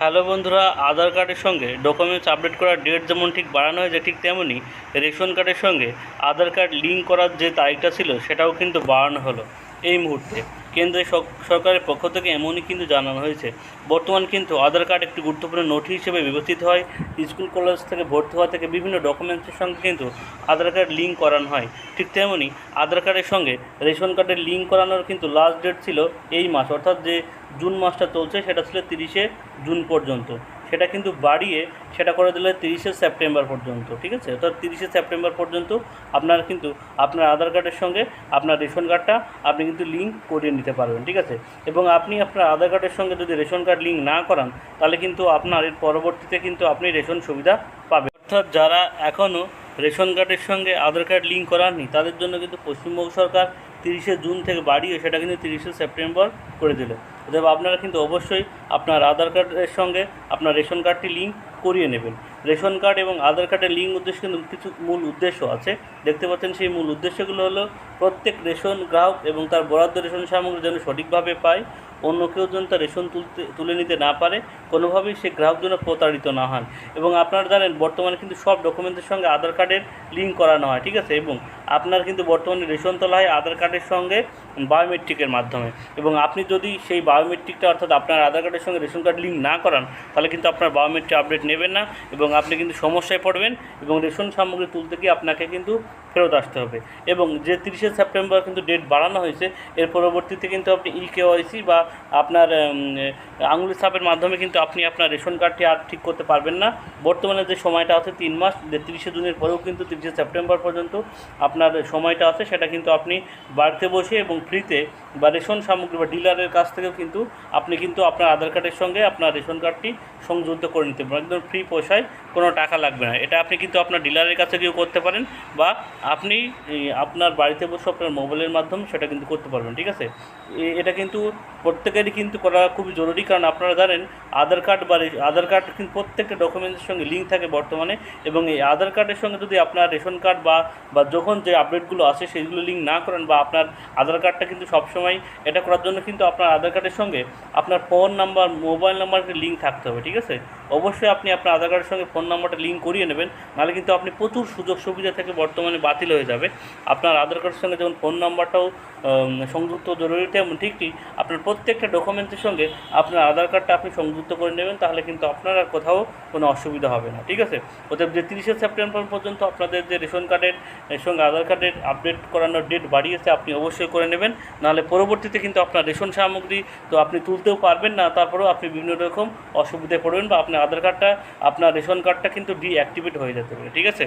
Hello বন্ধুরা, আধার কার্ডের সঙ্গে ডকুমেন্টস আপডেট করার ডেট যেমন ঠিক বাড়ানো হয়েছে ঠিক তেমনই রেশন কার্ডের সঙ্গে আধার কার্ড লিঙ্ক করার যে তারিখটা ছিল সেটাও কিন্তু বাড়ানো হলো। এই মুহূর্তে কেন্দ্রীয় সক- সরকারের পক্ষ থেকে এমনই কিন্তু জানানো হয়েছে। বর্তমান কিন্তু আধার কার্ড একটি গুরুত্বপূর্ণ নথি হিসেবে বিবেচিত হয়। স্কুল, কলেজ থেকে ভর্তি হওয়া থেকে বিভিন্ন ডকুমেন্টসের সঙ্গে কিন্তু আধার কার্ড লিঙ্ক করানো হয়। ঠিক তেমনই আধার কার্ডের সঙ্গে রেশন কার্ডের লিঙ্ক করানোর কিন্তু লাস্ট ডেট ছিল এই মাস, অর্থাৎ যে জুন মাসটা চলছে সেটা ছিল তিরিশে জুন পর্যন্ত। সেটা কিন্তু বাড়িয়ে সেটা করে দিলে তিরিশে সেপ্টেম্বর পর্যন্ত, ঠিক আছে? অর্থাৎ তিরিশে সেপ্টেম্বর পর্যন্ত আপনার কিন্তু আপনার আধার কার্ডের সঙ্গে আপনার রেশন কার্ডটা আপনি কিন্তু লিঙ্ক করিয়ে নিতে পারবেন, ঠিক আছে? এবং আপনি আপনার আধার কার্ডের সঙ্গে যদি রেশন কার্ড লিঙ্ক না করান, তাহলে কিন্তু আপনার এর পরবর্তীতে কিন্তু আপনি রেশন সুবিধা পাবেন। অর্থাৎ যারা এখনও রেশন কার্ডের সঙ্গে আধার কার্ড লিঙ্ক করাননি তাদের জন্য কিন্তু পশ্চিমবঙ্গ সরকার তিরিশে জুন থেকে বাড়িয়ে সেটা কিন্তু তিরিশে সেপ্টেম্বর করে দিল। অতএব আপনারা কিন্তু অবশ্যই আপনার আধার কার্ডের সঙ্গে আপনার রেশন কার্ডটি লিঙ্ক করিয়ে নেবেন। রেশন কার্ড এবং আধার কার্ডের লিঙ্ক উদ্দেশ্য কিন্তু কিছু মূল উদ্দেশ্য আছে। দেখতে পাচ্ছেন সেই মূল উদ্দেশ্যগুলো হলো, প্রত্যেক রেশন গ্রাহক এবং তার বরাদ্দ রেশন সামগ্রী যেন সঠিকভাবে পায়। অন্য কেউ যেন তার রেশন তুলতে, তুলে নিতে না পারে, কোনোভাবেই সে গ্রাহক যেন প্রতারিত না হন এবং আপনারা জানেন, বর্তমানে কিন্তু সব ডকুমেন্টের সঙ্গে আধার কার্ডের লিঙ্ক করানো হয়, ঠিক আছে? এবং আপনার কিন্তু বর্তমানে রেশন তোলা হয় আধার কার্ডের সঙ্গে। বায়োমেট্রিকের মাধ্যমে। এবং আপনি যদি সেই বায়োমেট্রিকটা অর্থাৎ আপনার আধার কার্ডের সঙ্গে রেশন কার্ড লিঙ্ক না করান, তাহলে কিন্তু আপনার বায়োমেট্রিক আপডেট নেবেন না এবং আপনি কিন্তু সমস্যায় পড়বেন এবং রেশন সামগ্রী তুলতে গিয়ে আপনাকে কিন্তু ফেরত আসতে হবে। এবং যে তিরিশে সেপ্টেম্বর কিন্তু ডেট বাড়ানো হয়েছে, এর পরবর্তীতে কিন্তু আপনি ই কেওয়াইসি বা আপনার আঙুলি ছাপের মাধ্যমে কিন্তু আপনি আপনার রেশন কার্ডটি আর ঠিক করতে পারবেন না। বর্তমানে যে সময়টা আছে তিন মাস, যে তিরিশে জুনের পরেও কিন্তু তিরিশে সেপ্টেম্বর পর্যন্ত আপনার সময়টা আছে, সেটা কিন্তু আপনি বাড়িতে বসে এবং ফ্রিতে বা রেশন সামগ্রী বা ডিলারের কাছ থেকেও কিন্তু আপনি কিন্তু আপনার আধার কার্ডের সঙ্গে আপনার রেশন কার্ডটি সংযুক্ত করে নিতে পারেন। একদম ফ্রি পয়সায় কোনো টাকা লাগবে না। এটা আপনি কিন্তু আপনার ডিলারের কাছে গিয়েও করতে পারেন বা আপনি আপনার বাড়িতে বসে আপনার মোবাইলের মাধ্যমে সেটা কিন্তু করতে পারবেন, ঠিক আছে? এটা কিন্তু প্রত্যেকেরই কিন্তু করা খুবই জরুরি, কারণ আপনারা জানেন আধার কার্ড বা আধার কার্ড কিন্তু প্রত্যেকটা ডকুমেন্টের সঙ্গে লিঙ্ক থাকে বর্তমানে এবং এই আধার কার্ডের সঙ্গে যদি আপনার রেশন কার্ড বা বা যখন যে আপডেটগুলো আসে সেইগুলো লিঙ্ক না করেন বা আপনার আধার কার্ডটা কিন্তু সবসময় এটা করার জন্য কিন্তু আপনার আধার কার্ডের সঙ্গে আপনার ফোন নাম্বার মোবাইল নাম্বারকে লিঙ্ক থাকতে হবে, ঠিক আছে? অবশ্যই আপনি আপনার আধার কার্ডের সঙ্গে ফোন নাম্বারটা লিঙ্ক করিয়ে নেবেন, নাহলে কিন্তু আপনি প্রচুর সুযোগ সুবিধা থেকে বর্তমানে বাতিল হয়ে যাবে। আপনার আধার কার্ডের সঙ্গে যেমন ফোন নাম্বারটাও সংযুক্ত জরুরি, তেমন ঠিকই আপনার প্রত্যেকটা ডকুমেন্টের সঙ্গে আপনার আধার কার্ডটা আপনি সংযুক্ত করে নেবেন, তাহলে কিন্তু আপনার আর কোথাও কোনো অসুবিধা হবে না, ঠিক আছে? অতএব যে তিরিশে সেপ্টেম্বর পর্যন্ত আপনাদের যে রেশন কার্ডের সঙ্গে আধার কার্ডের আপডেট করানোর ডেট বাড়িয়েছে, আপনি অবশ্যই করে নেবেন, নাহলে পরবর্তীতে কিন্তু আপনার রেশন সামগ্রী তো আপনি তুলতেও পারবেন না, তারপরেও আপনি বিভিন্ন রকম অসুবিধায় পড়বেন বা আপনার আধার কার্ডটা, আপনার রেশন কার্ডটা কিন্তু ডিঅ্যাক্টিভেট হয়ে যেতে পারে, ঠিক আছে?